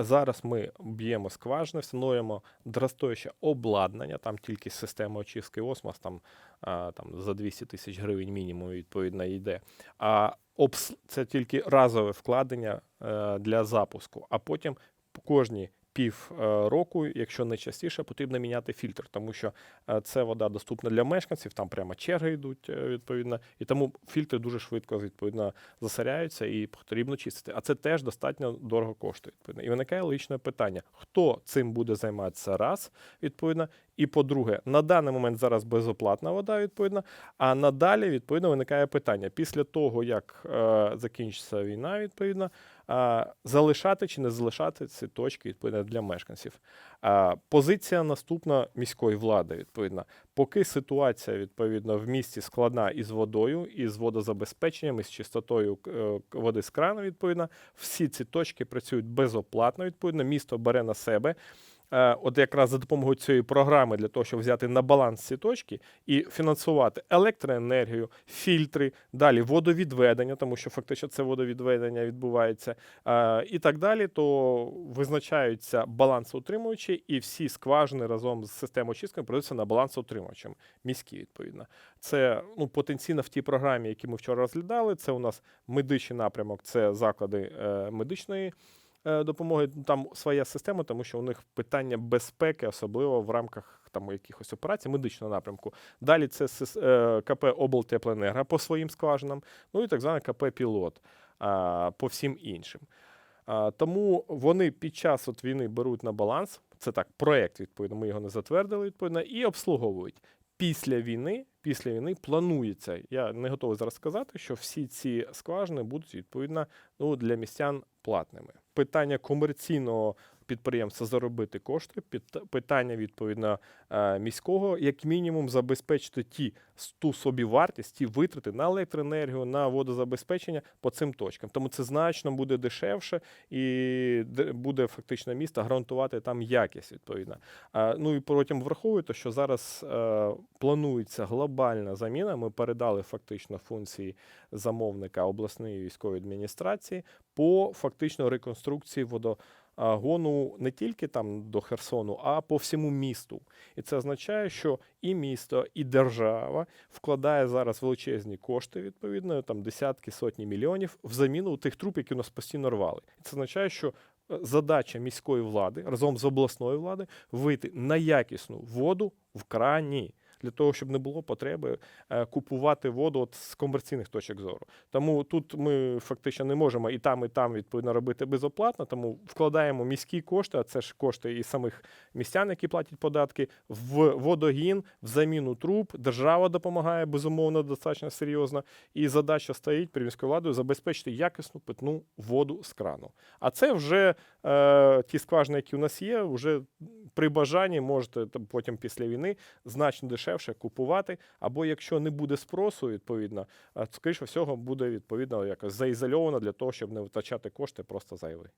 Зараз ми б'ємо скважини, встановлюємо дорогостояще обладнання, там тільки система очистки осмос, там, а, там за 200 тисяч гривень мінімум відповідно йде. А обс... це тільки разове вкладення а, для запуску, а потім по кожні пів е, року, якщо не частіше, потрібно міняти фільтр, тому що е, це вода доступна для мешканців, там прямо черги йдуть е, відповідно, і тому фільтри дуже швидко відповідно засоряються і потрібно чистити. А це теж достатньо дорого коштує. Відповідно. І виникає логічне питання: хто цим буде займатися раз, відповідно, і по-друге, на даний момент зараз безоплатна вода, відповідно. А надалі, відповідно, виникає питання: після того, як е, закінчиться війна, відповідно, е, залишати чи не залишати ці точки відповідно для мешканців. Е, позиція наступна міської влади, відповідно. Поки ситуація відповідно в місті складна із водою, із водозабезпеченням, із чистотою е, води з крану, відповідно, всі ці точки працюють безоплатно. Відповідно, місто бере на себе. Е, От якраз за допомогою цієї програми для того, щоб взяти на баланс ці точки і фінансувати електроенергію, фільтри, далі водовідведення, тому що фактично це водовідведення відбувається, е, і так далі, то визначаються балансоутримувачі, і всі скважини разом з системою очистки продаються на балансоутримувачам міські, відповідно. Це ну, потенційно в тій програмі, які ми вчора розглядали. Це у нас медичний напрямок, це заклади е, медичної допомоги. Там своя система, тому що у них питання безпеки, особливо в рамках там якихось операцій медичного напрямку. Далі це е, КП облтеплоенерго по своїм скважинам, ну і так зване КП Пілот по всім іншим. Тому вони під час от війни беруть на баланс. Це так, проект, відповідно, ми його не затвердили, відповідно, і обслуговують. Після війни, після війни планується. Я не готовий зараз сказати, що всі ці скважини будуть відповідно ну, для містян платними. Питання комерційного підприємства заробити кошти, пит- питання відповідно е, міського, як мінімум, забезпечити ті ту собівартість, ті витрати на електроенергію, на водозабезпечення по цим точкам. Тому це значно буде дешевше і буде фактично місто гарантувати там якість відповідно. Ну і потім враховуйте, що зараз е, планується глобальна заміна. Ми передали фактично функції замовника обласної військової адміністрації по фактично реконструкції водогону не тільки там до Херсону, а по всьому місту. І це означає, що і місто, і держава вкладає зараз величезні кошти, відповідно, там десятки, сотні мільйонів в заміну тих труб, які у нас постійно рвали. І це означає, що е, задача міської влади разом з обласною владою вийти на якісну воду в крані. Для того, щоб не було потреби е, купувати воду от з комерційних точок зору. Тому тут ми фактично не можемо і там, і там відповідно робити безоплатно, тому вкладаємо міські кошти, а це ж кошти і самих містян, які платять податки, в водогін, в заміну труб. Держава допомагає безумовно достатньо серйозно. І задача стоїть при міською владою забезпечити якісну питну воду з крану. А це вже е, ті скважини, які у нас є, вже при бажанні можете потім після війни значно дешевше купувати. Або якщо не буде спросу, відповідно, е, скоріше всього буде відповідно якось заізольовано для того, щоб не витрачати кошти просто зайві.